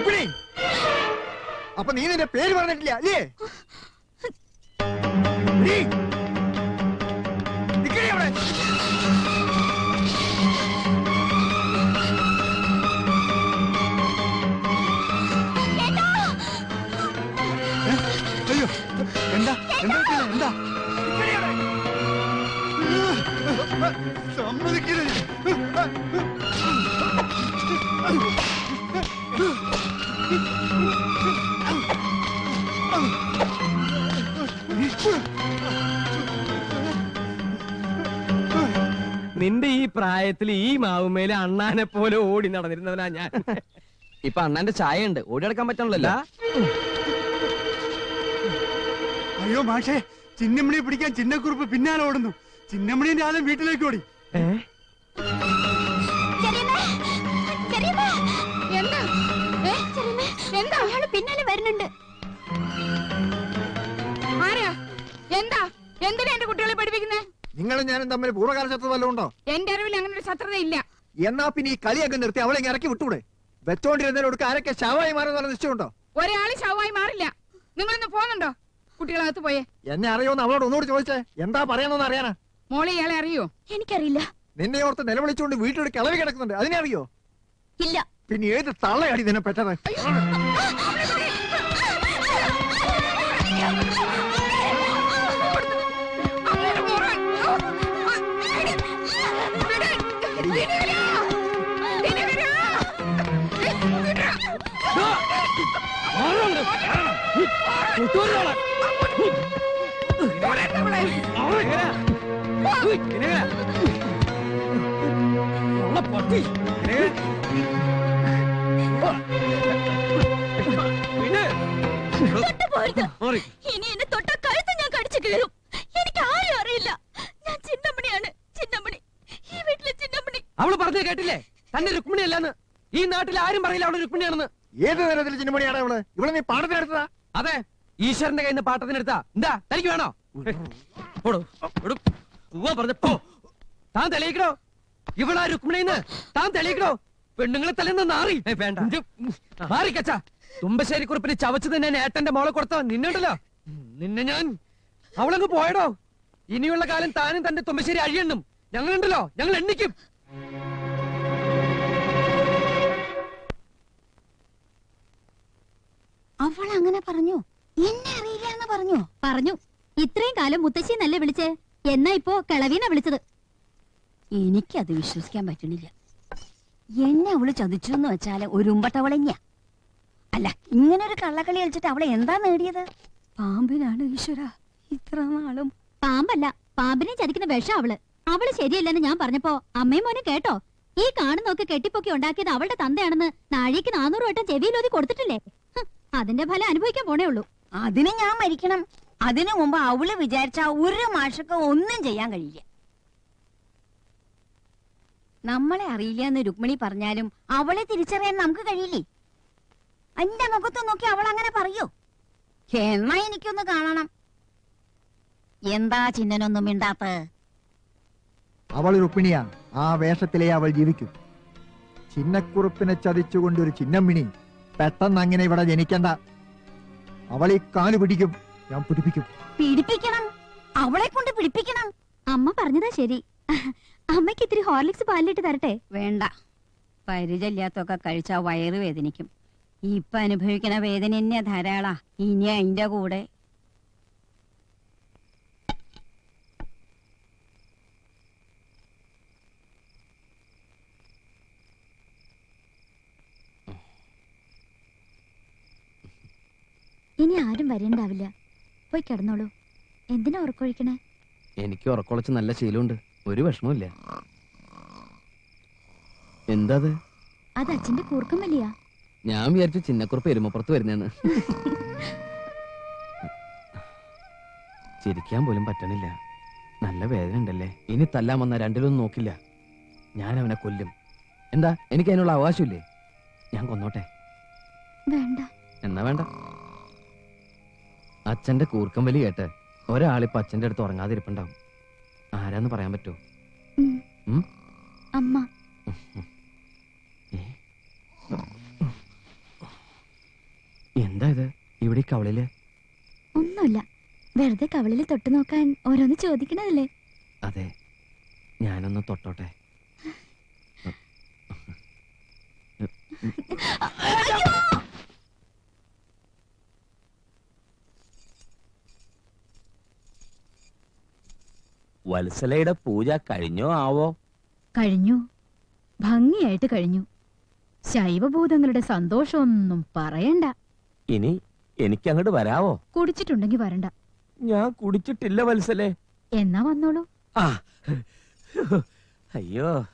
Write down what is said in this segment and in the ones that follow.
രുക്മിണി അപ്പൊ നീ നിന്റെ പേര് പറഞ്ഞിട്ടില്ല അല്ലേ? അയ്യോ എന്താ? എന്താ പറ്റിയത്? എന്താ? നിക്കടി പ്രായത്തിൽ ഈ മാവുമേലെ അണ്ണാനെ പോലെ ഓടി നടന്നിരുന്നവനാ ഞാൻ. ഇപ്പൊ അണ്ണാന്റെ ചായ ഉണ്ട് ഓടി നടക്കാൻ പറ്റണല്ലോ. അയ്യോ മാഷേ ചിന്നമണിയെ പിടിക്കാൻ ചിന്നക്കുറിപ്പ് പിന്നാലെ ഓടുന്നു. ചിന്നമണിന്റെ ആദ്യം വീട്ടിലേക്ക് ഓടി? എന്താ? അയാൾ പിന്നാലെ വരുന്നുണ്ട്. ആരാ? എന്താ? എന്തിനാ എന്റെ കുട്ടികളെ പഠിപ്പിക്കുന്നേ? നിങ്ങളും ഞാനും തമ്മിൽ പൂർവകാല ശത്രു വല്ലതും ഉണ്ടോ? എന്റെ അറിവിൽ അങ്ങനെ ഒരു ശത്രുത ഇല്ല എന്നാ പിന്നെ ഈ കളിയൊക്കെ നിർത്തി അവളെ ഇറക്കി വിട്ടൂടെ വെച്ചോണ്ടിരുന്നതിനോട് ആരൊക്കെ ശവമായി മാറുന്ന നിശ്ചയമുണ്ടോ? ഒരാൾ ശവമായി മാറില്ല. നിങ്ങളൊന്ന് പോകുന്നുണ്ടോ? കുട്ടികളകത്ത് പോയേ. എന്നെ അറിയോന്ന് അവളോട് ഒന്നുകൂടി ചോദിച്ചേ. എന്താ പറയാന്നൊന്ന് അറിയാനാ? മോളെ ഇയാളെ അറിയോ? എനിക്കറിയില്ല. നിന്നെ ഓർത്ത് നിലവിളിച്ചുകൊണ്ട് വീട്ടിലൊരു കിളവി കിടക്കുന്നുണ്ട്. അതിനെ അറിയോ? ഇല്ല. പിന്നെ ഏത് തള്ളയാടി നിന്നെ പെട്ടത് പട്ടി. ഇനി എന്നെ തൊട്ട കഴുത്ത് ഞാൻ കടിച്ചു കീറും. എനിക്ക് ആരും അറിയില്ല. ഞാൻ ചിന്നമ്മണിയാണ്. ചിന്നമ്മണി. ഈ വീട്ടിലെ ചിന്നമ്മണി. അവൾ പറഞ്ഞു കേട്ടില്ലേ? തന്നെ രുക്മിണി അല്ലെന്ന് ഈ നാട്ടിൽ ആരും പറയില്ല അവൾ രുക്മിണിയാണെന്ന്. ഏത് തരത്തിൽ ചിന്നമണിയാണ് അവൾ ഇവിടെ നീ പാടത്തിനെടുത്തതാ അതെ ഈശ്വരന്റെ കയ്യിൽ നിന്ന് പാട്ടത്തിനെടുത്താ. എന്താ? തനിക്ക് വേണോ? താൻ തെളിയിക്കണോ? ഇവളാ രുക്മിണിന്ന്. താൻ തെളിയിക്കണോ? പെണ്ണുങ്ങളെ തലേന്ന് നാറി. വേണ്ട. മാറി കച്ച. തുമ്പശ്ശേരി കുറിപ്പിന് ചവച്ച് തന്നെ ഏട്ടന്റെ മോളെ കൊടുത്തോ നിന്നുണ്ടല്ലോ. നിന്നെ ഞാൻ അവളങ്ങ് പോയടോ. ഇനിയുള്ള കാലം താനും തന്റെ തുമ്പശ്ശേരി അഴിയണ്ണും. ഞങ്ങളുണ്ടല്ലോ. ഞങ്ങൾ എണ്ണിക്കും. അവൾ അങ്ങനെ പറഞ്ഞു? എന്നെ അറിയില്ല എന്ന് പറഞ്ഞു? പറഞ്ഞു. ഇത്രയും കാലം മുത്തശ്ശി നല്ല വിളിച്ചേ. എന്നാ ഇപ്പോ കിളവീന വിളിച്ചത്. എനിക്കത് വിശ്വസിക്കാൻ പറ്റുന്നില്ല എന്നെ അവൾ ചതിച്ചു എന്ന് വെച്ചാൽ ഒരു ഉമ്പട്ടവളഞ്ഞ അല്ല ഇങ്ങനെ ഒരു കള്ളക്കളി കളിച്ചിട്ട് അവളെ എന്താ നേടിയത്? പാമ്പിനാണ് ഈശ്വര ഇത്ര നാളും. പാമ്പല്ല പാമ്പിനെ ചതിക്കുന്ന വിഷം അവൾ. അവൾ ശരിയല്ലെന്ന് ഞാൻ പറഞ്ഞപ്പോ അമ്മയും മോനും കേട്ടോ? ഈ കാണുന്നൊക്കെ കെട്ടിപ്പൊക്കി ഉണ്ടാക്കിയത് അവളുടെ തന്തയാണെന്ന് നാഴിക്ക് നാനൂറ് വട്ടം ചെവിയിലൊതി കൊടുത്തിട്ടില്ലേ? അതിന്റെ ഫലം അനുഭവിക്കാൻ പോണേ ഉള്ളൂ. അതിന് ഞാൻ മരിക്കണം. അതിനു മുമ്പ് അവൾ വിചാരിച്ച ഒരു മാഷക്ക് ഒന്നും ചെയ്യാൻ കഴിയില്ല. നമ്മളെ അറിയില്ല എന്ന് രുക്മിണി പറഞ്ഞാലും അവളെ തിരിച്ചറിയാൻ നമുക്ക് കഴിയില്ലേ? എന്റെ മുഖത്ത് നോക്കി അവൾ അങ്ങനെ പറയോ? എന്നാ എനിക്കൊന്ന് കാണണം. എന്താ ചിഹ്നനൊന്നും മിണ്ടാത്ത? അവൾ രുക്മിണിയാ. ആ വേഷത്തിലേ അവൾ ജീവിക്കും. ചിഹ്നക്കുറിപ്പിനെ ചതിച്ചുകൊണ്ട് ഒരു ചിഹ്നം മിണി. പെട്ടെന്ന് അങ്ങനെ ഇവിടെ ജനിക്കണ്ട. അവൾ ഈ കാൽ പിടിക്കും. ഞാൻ പിടിപ്പിക്കും. പിടിപ്പിക്കണം? അവളെ കൊണ്ട് പിടിപ്പിക്കണം? അമ്മ പറഞ്ഞതാ ശരി. അമ്മയ്ക്ക് ഇത്തിരി ഹോർലിക്സ് പാലിലിട്ട് തരട്ടെ? വേണ്ട. പരിചയില്ലാത്തൊക്കെ കഴിച്ചാ വയറ് വേദനിക്കും. ഇപ്പൊ അനുഭവിക്കുന്ന വേദന തന്നെ ധാരാളാ. ഇനി അതിന്റെ കൂടെ. ഇനി ആരും വരേണ്ടാവില്ല. പോയി കിടന്നോളൂ. എന്തിനാ ഉറക്കൊഴിക്കണേ? എനിക്ക് ഉറക്കൊളച്ച് നല്ല ശീലമുണ്ട്. ഒരു വിഷമമില്ല എന്താ അത് അച്ഛന്റെ കൂർക്കം വലിയ ഞാൻ വിചാരിച്ചു ചിന്നക്കുറുപ്പ് എരുമപ്പുറത്ത് വരുന്നേന്ന്. ചിരിക്കാൻ പോലും പറ്റണില്ല. നല്ല വേദന ഉണ്ടല്ലേ? ഇനി തല്ലാൻ വന്ന രണ്ടിലൊന്നും നോക്കില്ല. ഞാൻ അവനെ കൊല്ലും. എന്താ? എനിക്ക് അതിനുള്ള അവകാശമില്ലേ? ഞാൻ കൊന്നോട്ടെ. വേണ്ട. എന്നാ വേണ്ട? അച്ഛന്റെ കൂർക്കം വലി കേട്ട്. ഒരാളിപ്പോ അച്ഛന്റെ അടുത്ത് ഉറങ്ങാതിരിപ്പുണ്ടാവും. ആരാന്ന് പറയാൻ പറ്റുമോ? അമ്മ. എന്താ ഇത്? ഇവിടെ കവളിൽ? ഒന്നുമില്ല. വെറുതെ കവളിൽ തൊട്ട് നോക്കാൻ ഓരോന്ന് ചോദിക്കണതല്ലേ? അതെ. ഞാനൊന്ന് തൊട്ടോട്ടെ. വത്സലയുടെ പൂജ കഴിഞ്ഞോ ആവോ? കഴിഞ്ഞു. ഭംഗിയായിട്ട് കഴിഞ്ഞു. ശൈവഭൂതങ്ങളുടെ സന്തോഷമൊന്നും പറയണ്ട. ഇനി എനിക്ക് അങ്ങോട്ട് വരാവോ? കുടിച്ചിട്ടുണ്ടെങ്കി വരണ്ട. ഞാൻ കുടിച്ചിട്ടില്ല വത്സലേ. എന്നാ വന്നോളൂ. ആ. അയ്യോ.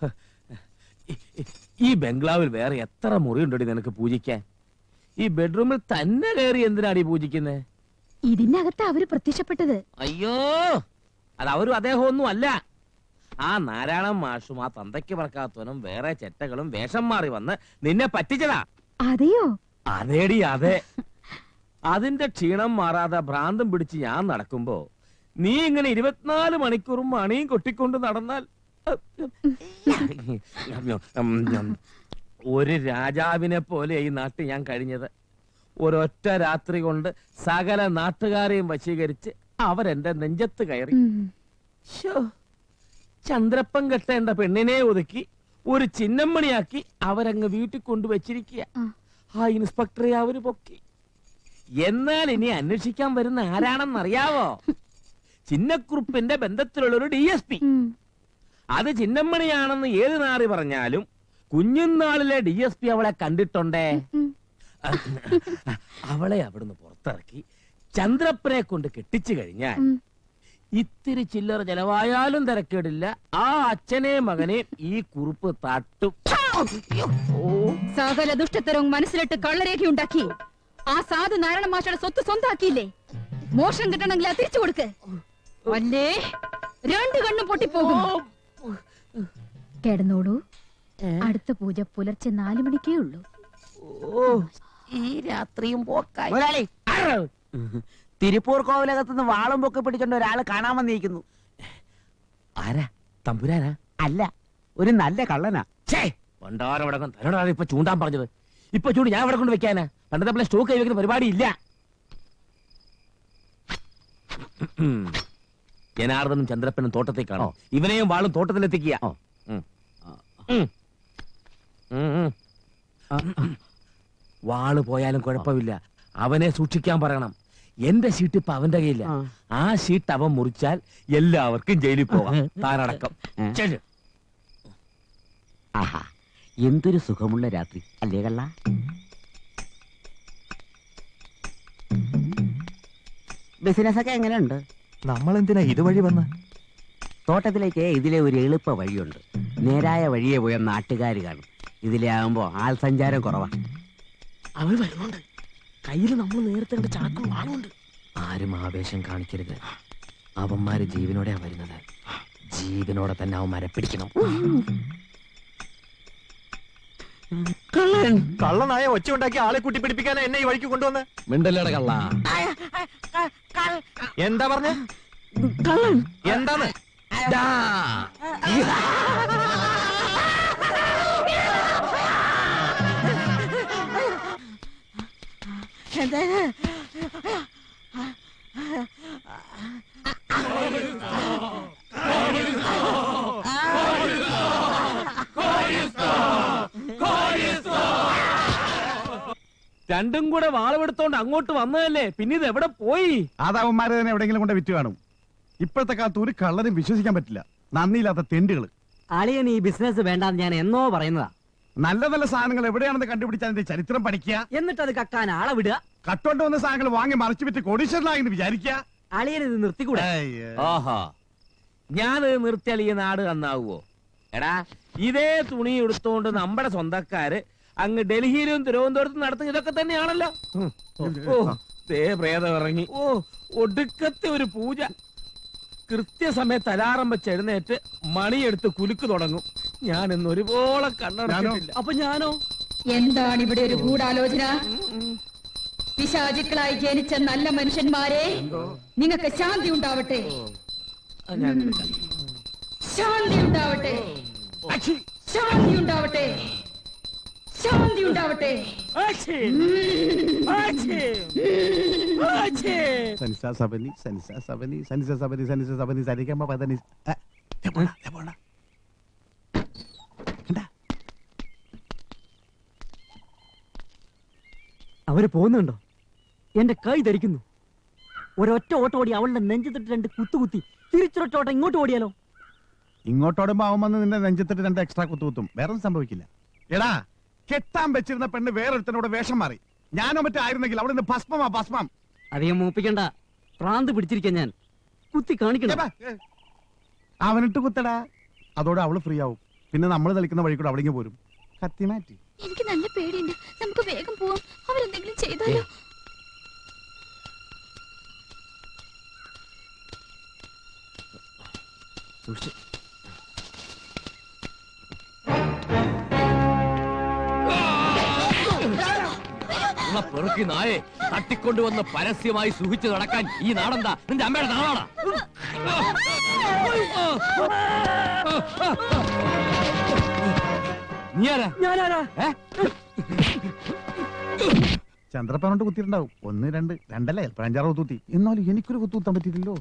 ഈ- ഈ- ഈ ബംഗ്ലാവിൽ വേറെ എത്ര മുറിയുണ്ടടി നിനക്ക് പൂജിക്കാൻ? ഈ ബെഡ്റൂമിൽ തന്നെ കയറി എന്തിനാടി പൂജിക്കുന്നേ? ഇതിനകത്ത് അവർ പ്രത്യക്ഷപ്പെട്ടത്. അയ്യോ. അത് അവരും അദ്ദേഹം ഒന്നും അല്ല. ആ നാരായണൻ മാഷും ആ തന്തയ്ക്ക് പറക്കാത്തവനും വേറെ ചെറ്റകളും വേഷം മാറി വന്ന് നിന്നെ പറ്റിച്ചതാ. അതെയോ? അതേടി അതെ. അതിന്റെ ക്ഷീണം മാറാതെ ഭ്രാന്തം പിടിച്ച് ഞാൻ നടക്കുമ്പോ നീ ഇങ്ങനെ ഇരുപത്തിനാല് മണിക്കൂറും മണിയും കൊട്ടിക്കൊണ്ട് നടന്നാൽ ഒരു രാജാവിനെ പോലെ ഈ നാട്ടിൽ ഞാൻ കഴിഞ്ഞത്. ഒരൊറ്റ രാത്രി കൊണ്ട് സകല നാട്ടുകാരെയും വശീകരിച്ച് അവരെന്റെ നെഞ്ചത്ത് കയറി ഉം. ശ്ശോ. ചന്ദ്രപ്പൻ കെട്ടേണ്ട പെണ്ണിനെ ഒതുക്കി ഒരു ചിന്നമ്മണിയാക്കി അവരങ്ങ് വീട്ടിൽ കൊണ്ടുവച്ചിരിക്കുക ആ. ആ ഇൻസ്പെക്ടറെ അവർ പൊക്കി എന്നാൽ ഇനി അന്വേഷിക്കാൻ വരുന്ന ആരാണെന്നറിയാവോ ചിന്നക്കുറുപ്പിന്റെ ബന്ധത്തിലുള്ള ഒരു ഡി എസ് പി ഉം. അത് ചിന്നമ്മണിയാണെന്ന് ഏത് നാറി പറഞ്ഞാലും കുഞ്ഞുനാളിലെ ഡി എസ് പി അവളെ കണ്ടിട്ടുണ്ടേ ഉം. അവളെ അവിടുന്ന് പുറത്തിറക്കി ചന്ദ്രപ്പനെ കൊണ്ട് കെട്ടിച്ചു കഴിഞ്ഞാൽ ഇത്തിരി ചില്ലറ ചെലവായാലും തിരക്കേടില്ല. ആ അച്ഛനെ മകനെ ഈ കുറിപ്പ് തട്ടും. സകല ദുഷ്ടത്തരവും മനസ്സിലിട്ട് കള്ളരേഖയുണ്ടാക്കി ആ സാധു നാരായണ മാഷയുടെ സ്വത്ത് സ്വന്താക്കിയില്ലേ? മോഷം കിട്ടണമെങ്കിൽ തിരിച്ചു കൊടുക്ക്. അല്ലേ രണ്ടു കണ്ണും പൊട്ടിപ്പോകും. കിടന്നോളൂ. അടുത്ത പൂജ പുലർച്ചെ നാലു മണിക്കേ ഉള്ളൂ. ഓ. ഈ രാത്രിയും പോക്കായി. തിരുപ്പൂർ കോവിലകത്തുനിന്ന് വാളും പൊക്കെ പിടിച്ചോണ്ട് ഒരാൾ കാണാൻ വന്നിരിക്കുന്നു. ആരാ? തമ്പുരാനാ? അല്ല ഒരു നല്ല കള്ളനാ. ഛേ! പണ്ടാരവടക്കം തന്നോടാണ് ഇപ്പൊ ചൂണ്ടാൻ പറഞ്ഞത്. ഇപ്പൊ ചൂണ്ട് ഞാൻ ഇവിടെ കൊണ്ട് വെക്കാനാ. പണ്ടത്തെ പോലെ സ്റ്റോക്ക് കൈ വെക്കുന്ന പരിപാടി ഇല്ല ജനാർദ്ദനും ചന്ദ്രപ്പനും തോട്ടത്തേക്കാണോ? ഇവനെയും വാളും തോട്ടത്തിലെത്തിക്കുക. വാൾ പോയാലും കുഴപ്പമില്ല. അവനെ സൂക്ഷിക്കാൻ പറയണം. എന്റെ ഷീറ്റ് ഇപ്പൊ അവന്റെ കയ്യില്ല. ആ. ഷീട്ട് ഷീറ്റ് അവൻ മുറിച്ചാൽ എല്ലാവർക്കും ജയിലിൽ പോവാം. താനടക്കം? ആഹാ. എന്തൊരു സുഖമുള്ള രാത്രി. അല്ലേ കള്ള? ബിസിനസ് ഒക്കെ എങ്ങനെയുണ്ട്? നമ്മൾ എന്തിനാ ഇതുവഴി വന്ന്? തോട്ടത്തിലേക്ക് ഇതിലെ ഒരു എളുപ്പ വഴിയുണ്ട്. നേരായ വഴിയെ പോയ നാട്ടുകാർ കാണും. ഇതിലെ ആകുമ്പോ ആൾ സഞ്ചാരം കുറവാ. അവൻ വരുന്നുണ്ട്. കയ്യിൽ നമ്മൾ നേരത്തെ കണ്ട ചാക്കും വാളുണ്ട് ആരും ആവേശം കാണിക്കരുത്. അവന്മാര് ജീവനോടെയാ വരുന്നത്. ജീവനോടെ തന്നെ അവന്മാരെ പിടിക്കണം. കള്ളനായ ഒച്ച ഉണ്ടാക്കി ആളെ കൂട്ടി പിടിപ്പിക്കാനാ എന്നെ ഈ വഴിക്ക് കൊണ്ടുവന്ന്? മിണ്ടല്ലേടെ കള്ള? എന്താ പറഞ്ഞ? കള്ളൻ. എന്താണ്? രണ്ടും കൂടെ വാളവെടുത്തോണ്ട് അങ്ങോട്ട് വന്നതല്ലേ? പിന്നെ ഇത് എവിടെ പോയി? ആദാവന്മാരെ തന്നെ എവിടെയെങ്കിലും കൊണ്ട് വിറ്റ് കാണും. ഇപ്പോഴത്തെ കാലത്ത് ഒരു കള്ളനും വിശ്വസിക്കാൻ പറ്റില്ല. നന്ദിയില്ലാത്ത തെണ്ടുകൾ അളിയൻ ഈ ബിസിനസ് വേണ്ടാന്ന് ഞാൻ എന്നോ പറയുന്നതാ. നല്ല നല്ല സാധനങ്ങൾ എവിടെയാണെന്ന് കണ്ടുപിടിച്ച് അതിന്റെ ചരിത്രം പഠിക്കുക. എന്നിട്ട് അത് കക്കാൻ ആളെ വിടുക. കട്ടോണ്ട് വന്ന സാധനങ്ങൾ വാങ്ങി മറിച്ചു വിറ്റ് കോടീശ്വരനായെന്ന് വിചാരിക്കുക. അളിയനത് നിർത്തിക്കൂടെ? ഓഹോ ഞാനത് നിർത്തിയാൽ ഈ നാട് നന്നാവുമോ എടാ ഇതേ തുണി എടുത്തോണ്ട് നമ്മുടെ സ്വന്തക്കാര് അങ്ങ് ഡൽഹിയിലും തിരുവനന്തപുരത്തും നടത്തുന്ന ഇതൊക്കെ തന്നെയാണല്ലോ. ഓ തേ പ്രേതം ഇറങ്ങി. ഓ ഒടുക്കത്തെ ഒരു പൂജ. കൃത്യസമയത്ത് അലാറം വെച്ച് എഴുന്നേറ്റ് മണിയെടുത്ത് കുലുക്ക് തുടങ്ങും. ഞാൻ ഇന്ന് ഒരുപോലെ കണ്ണടച്ചിട്ടില്ല അപ്പൊ ഞാനോ എന്താണ് ഇവിടെ ഒരു ഗൂഢാലോചന പിശാചുക്കളായി ജനിച്ച നല്ല മനുഷ്യന്മാരെ നിങ്ങൾക്ക് ശാന്തി ഉണ്ടാവട്ടെ. ശാന്തി ഉണ്ടാവട്ടെ ശാന്തി ഉണ്ടാവട്ടെ ശാന്തി ഉണ്ടാവട്ടെ സനിസ സബനി സനിസ സബനി സനിസ സബനി സനിസ സബനി സനിക്കമ്മ പതനി എപ്പോഴാ ദേ പോടാ, ദേ പോടാ. കണ്ടാ? അവർ പോകുന്നുണ്ടോ? എന്റെ കൈ ധരിക്കുന്നു. ഒരൊറ്റ ഓട്ടം ഓടി അവളുടെ നെഞ്ചത്തിട്ട് രണ്ട് കുത്തുകുത്തി തിരിച്ചൊരൊറ്റ ഓട്ടം ഇങ്ങോട്ട് ഓടിയാലോ? ഇങ്ങോട്ടോടുമ്പോ അവൻ വന്ന് നിന്റെ നെഞ്ചത്തിട്ട് രണ്ട് എക്സ്ട്രാ കുത്തുകുത്തും. വേറെ ഒന്നും സംഭവിക്കില്ല. എടാ കെട്ടാൻ വെച്ചിരുന്ന പെണ്ണ് വേറൊരുത്തനോട് വേഷം മാറി. ഞാനോ മറ്റേ ആയിരുന്നെങ്കിൽ അവിടെ നിന്ന് ഭസ്മമാ ഭസ്മം. അധികം മൂപ്പിക്കണ്ട. പ്രാന്ത് പിടിച്ചിരിക്കാൻ ഞാൻ. കുത്തി കാണിക്കണം. അവനിട്ട് കുത്തടാ. അതോടെ അവൾ ഫ്രീ ആവും. പിന്നെ നമ്മൾ കളിക്കുന്ന വഴി കൂടെ അവിടെ പോരും. കത്തി മാറ്റി. എനിക്ക് നല്ല പേടിയുണ്ട്. നമുക്ക് വേഗം പോവാം. അവരെന്തെങ്കിലും ചെയ്താലോ? പെറുക്കി നായെ തട്ടിക്കൊണ്ടുവന്ന് പരസ്യമായി സുഖിച്ചു നടക്കാൻ ഈ നാടെന്താ? നിന്റെ അമ്മയുടെ നാടാ നീ ആരാ? ഞാനാരാ? ഏ? ചന്ദ്രപ്പനോട്ട് കുത്തിയിട്ടുണ്ടാവും. ഒന്ന് രണ്ട് രണ്ടല്ല? ചിലപ്പോൾ അഞ്ചാറ് കുത്തി എന്നാലും എനിക്കൊരു കുത്തു കുത്താൻ പറ്റിയില്ലല്ലോ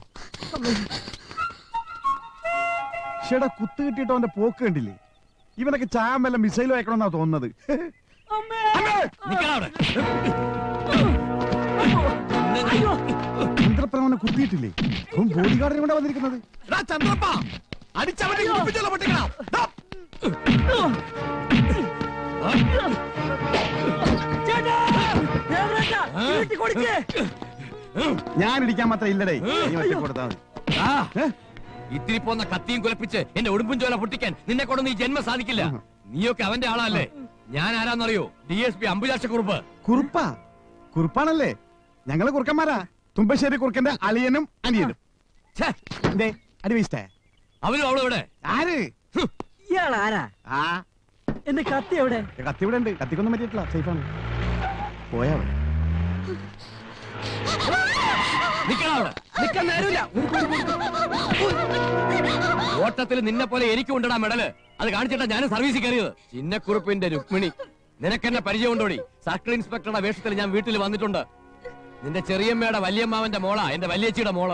ചേട്ടാ കുത്ത് കിട്ടിയിട്ട് അവന്റെ പോക്ക് കണ്ടില്ലേ? ഇവനൊക്കെ ചായം മിസൈൽ അയക്കണമെന്നാ തോന്നുന്നത്. ചന്ദ്രപ്പൻ അവനെ കുത്തിയിട്ടില്ലേ? അവൻ ബോഡി ഗാർഡിനെ കൊണ്ടാ വന്നിരിക്കുന്നത്. ചന്ദ്രപ്പ! അടിച്ചവനെ പൊട്ടിക്കണം. ഞാൻ ഇടിക്കാൻ മാത്രം ഇല്ലടേ. കൊടുത്താൽ ഇത്തിരി പോന്ന കത്തിയും കുലപ്പിച്ച് എന്റെ ഉടുമ്പും ചോല പൊട്ടിക്കാൻ നിന്നെ കൊണ്ടൊന്നും ഈ ജന്മം സാധിക്കില്ല. നീയൊക്കെ അവന്റെ ആളല്ലേ? ഞാൻ ആരാന്നറിയോ? ഡി എസ് പി അമ്പുചാക്ഷക്കുറുപ്പ് കുറുപ്പാ. കുറുപ്പാണല്ലേ? ഞങ്ങൾ കുറുക്കന്മാരാ. തുമ്പശ്ശേരി കുറുക്കന്റെ അളിയനും അനിയനും. അടി വീസ്റ്റേ അവനും അവളും ഇവിടെ ആര്? ഇയാൾ ആരാ ആ. എന്റെ കത്തി എവിടെ? കത്തി ഇവിടെ ഉണ്ട്. കത്തിക്കൊന്നും പറ്റിയിട്ടില്ല. സേഫാണ്. പോയാ ഓട്ടത്തിൽ നിന്നെ പോലെ എനിക്കും ഉണ്ടടാ മെഡൽ. അത് കാണിച്ചിട്ടാ ഞാൻ സർവീസിൽ കയറിയത്. ചിന്നക്കുറുപ്പിന്റെ രുക്മിണി. നിനക്കെന്നെ പരിചയം ഉണ്ടോടി സർക്കിൾ ഇൻസ്പെക്ടറുടെ വേഷത്തിൽ ഞാൻ വീട്ടിൽ വന്നിട്ടുണ്ട്. നിന്റെ ചെറിയമ്മയുടെ വല്യമ്മാവന്റെ മോളാ എന്റെ വല്യച്ചിയുടെ മോൾ.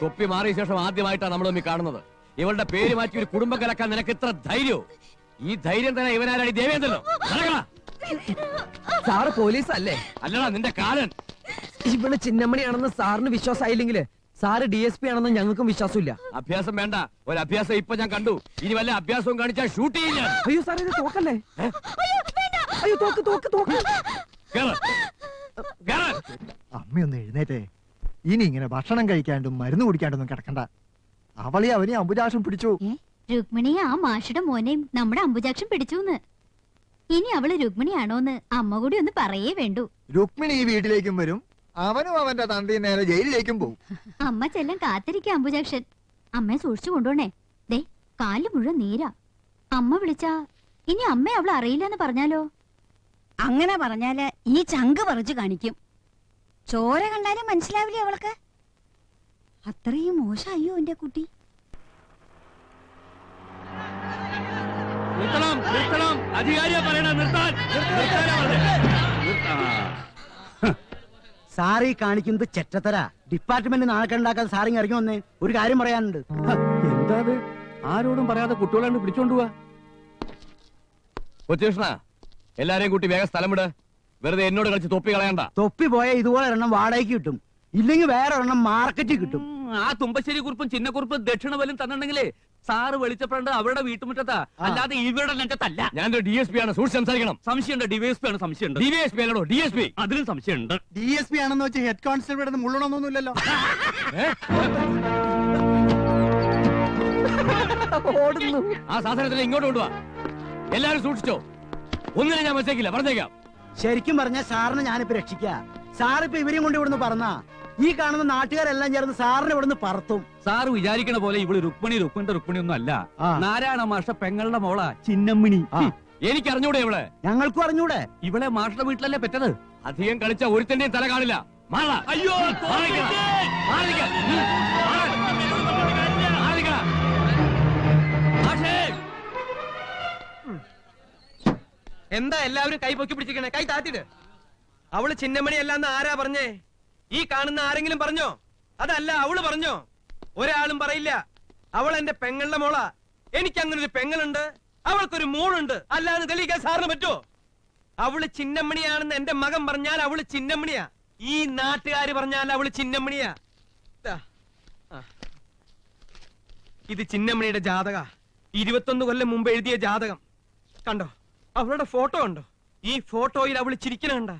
തൊപ്പി മാറിയ ശേഷം ആദ്യമായിട്ടാണ് നമ്മൾ തമ്മിൽ കാണുന്നത്. ഇവളുടെ പേര് മാറ്റി ഒരു കുടുംബം കലക്കാൻ നിനക്ക് ഇത്ര ധൈര്യോ? ഈ ധൈര്യം തന്നെ ഇവനാരാടി ദേവേന്ദ്രനോ. സാറ് പോലീസ് അല്ലേ അല്ലടാ നിന്റെ കാലൻ. ഇവൾ ചിന്നമ്മണിയാണെന്ന് സാറിന് വിശ്വാസമായില്ലെങ്കിൽ സാറ് ഡി എസ് പി ആണെന്ന് ഞങ്ങൾക്കും വിശ്വാസമില്ല. അഭ്യാസം വേണ്ട. ഒരു അഭ്യാസം ഇപ്പൊ ഞാൻ കണ്ടു. ഇനി വല്ല അഭ്യാസവും കാണിച്ചാൽ ഷൂട്ട് ചെയ്യില്ല. അയ്യോ സാർ ഇത് തോക്കല്ലേ? അയ്യോ തോക്ക് തോക്ക് തോക്ക്. അമ്മയൊന്ന് എഴുന്നേറ്റേ. ഇനി ഇങ്ങനെ ഭക്ഷണം കഴിക്കാണ്ടും മരുന്ന് കുടിക്കാണ്ടൊന്നും കിടക്കണ്ട. അവളെ അവനെ അമ്പുരാശം പിടിച്ചു. രുക്മിണിയെ ആ മാഷിയുടെ മോനെയും നമ്മുടെ അമ്പുജാക്ഷം പിടിച്ചൂന്ന്. ഇനി അവൾ രുക്മിണിയാണോന്ന് അമ്മ കൂടി ഒന്ന് പറയേ വേണ്ടു. രുക്മിണി ഈ വീട്ടിലേക്കും വരും. അവനും അവന്റെ തന്തി നേരെ ജയിലിലേക്കും പോകും അമ്മ ചെല്ലം കാത്തിരിക്ക അമ്പുജാക്ഷൻ അമ്മയെ സൂക്ഷിച്ചു കൊണ്ടുപോണേ. ദേ കാൽ മുഴുവൻ നീരാ. അമ്മ വിളിച്ചാ ഇനി അമ്മ അവൾ അറിയില്ലെന്ന് പറഞ്ഞാലോ? അങ്ങനെ പറഞ്ഞാൽ ഈ ചങ്ക് പറിച്ചു കാണിക്കും. ചോര കണ്ടാലും മനസ്സിലാവില്ലേ അവൾക്ക്? അത്രയും മോശമായോ എന്റെ കുട്ടി. നിർത്തണം നിർത്തണം. അധികാരിയെ പറയണ നിർത്താൻ. സാറി കാണിക്കുന്നത് ചെറ്റത്തര. ഡിപ്പാർട്ട്മെന്റ് നാണക്കുണ്ടാക്കാതെ സാറിങ് ഇറങ്ങി വന്നേ. ഒരു കാര്യം പറയാനുണ്ട്. എന്താ? ആരോടും പറയാതെ കുട്ടികളെ പിടിച്ചോണ്ട് പോവാ. കൊച്ചുകൃഷ്ണ എല്ലാരെയും കൂട്ടി വേഗം സ്ഥലം വിട്. വെറുതെ എന്നോട് കളിച്ച് തൊപ്പി കളയണ്ട. തൊപ്പി പോയ ഇതുപോലെ ഒരെണ്ണം വാടകയ്ക്ക് കിട്ടും. ഇല്ലെങ്കിൽ വേറെ ഒരെണ്ണം മാർക്കറ്റിൽ കിട്ടും. ആ തുമ്പശ്ശേരി കുറിപ്പും ചിന്നക്കുറിപ്പും ദക്ഷിണ വലും തന്നിട്ടുണ്ടെങ്കിലേ സാറ് വെളിച്ചപ്പെടേണ്ടത് അവരുടെ വീട്ടുമുറ്റത്താ. അല്ലാതെ ഇവരുടെ നെറ്റത്തല്ല ഞാനൊരു ഡി എസ് പി ആണ്. സൂക്ഷിച്ച് സംസാരിക്കണം. സംശയമുണ്ട്. ഡിവൈഎസ്പി ആണ് സംശയമുണ്ട്. ഡി വി എസ് പി അല്ലടോ. ഡി എസ് പി അതിലും സംശയമുണ്ട്. ഡി എസ് പി ആണെന്ന് വെച്ച് ഹെഡ് കോൺസ്റ്റബിൾ മുള്ളണമെന്നൊന്നുമില്ലല്ലോ ഓടുന്നു. ആ സാധനത്തിനെ ഇങ്ങോട്ട് കൊണ്ടുവാ. എല്ലാരും സൂക്ഷിച്ചോ. ഒന്നിനെ ഞാൻ വെച്ചേക്കില്ല. പറഞ്ഞേക്കാം. ശരിക്കും പറഞ്ഞ സാറിനെ ഞാനിപ്പോ രക്ഷിക്ക. സാറിപ്പോ ഇവരെയും കൊണ്ട് ഇവിടുന്ന് പറഞ്ഞാ. ഈ കാണുന്ന നാട്ടുകാരെല്ലാം ചേർന്ന് സാറിനെ ഇവിടുന്ന് പറത്തും. സാറ് വിചാരിക്കണ പോലെ ഇവൾ രുക്മിണി രുക്മിണിന്റെ രുക്മിണി ഒന്നും അല്ല. ആ. നാരായണ മാഷ പെങ്ങളുടെ മോളാ. ചിന്നമ്മിണി. ആ. എനിക്ക് അറിഞ്ഞൂടെ ഇവിടെ ഞങ്ങൾക്കും അറിഞ്ഞൂടെ. ഇവളെ മാഷയുടെ വീട്ടിലല്ലേ പെറ്റത്? അധികം കളിച്ച ഒരുത്തന്റെയും തല കാണില്ല. മാറാ. അയ്യോ. എന്താ എല്ലാവരും കൈ പൊക്കി പിടിച്ചിരിക്കണേ? കൈ താത്തിട്ട് അവൾ ചിന്നമണി അല്ലാന്ന് ആരാ പറഞ്ഞേ? ഈ കാണുന്ന ആരെങ്കിലും പറഞ്ഞോ? അതല്ല അവൾ പറഞ്ഞോ? ഒരാളും പറയില്ല. അവൾ എന്റെ പെങ്ങളുടെ മോള. എനിക്ക് അങ്ങനെ ഒരു പെങ്ങളുണ്ട്. അവൾക്കൊരു മോളുണ്ട്. അല്ലാന്ന് തെളിയിക്കാൻ സാറിന് പറ്റുമോ അവൾ ചിന്നമ്മണിയാണെന്ന് എന്റെ മകൻ പറഞ്ഞാൽ അവൾ ചിന്നമ്മണിയാ. ഈ നാട്ടുകാര് പറഞ്ഞാൽ അവൾ ചിന്നമ്മണിയാ. ഇത് ചിന്നമ്മണിയുടെ ജാതക. ഇരുപത്തൊന്ന് കൊല്ലം മുമ്പ് എഴുതിയ ജാതകം. കണ്ടോ? അവളുടെ ഫോട്ടോ ഉണ്ടോ ഈ ഫോട്ടോയിൽ അവൾ ചിരിക്കണ കണ്ട.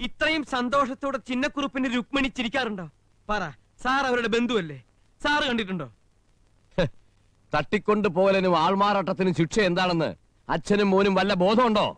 ഇത്രയും സന്തോഷത്തോടെ ചിന്നക്കുറുപ്പിന്റെ രുക്മിണി ചിരിക്കാറുണ്ടോ? പറ. സാർ അവരുടെ ബന്ധുവല്ലേ? സാറ് കണ്ടിട്ടുണ്ടോ? തട്ടിക്കൊണ്ട് പോകലിനും ആൾമാറാട്ടത്തിനും ശിക്ഷ എന്താണെന്ന് അച്ഛനും മോനും വല്ല ബോധമുണ്ടോ?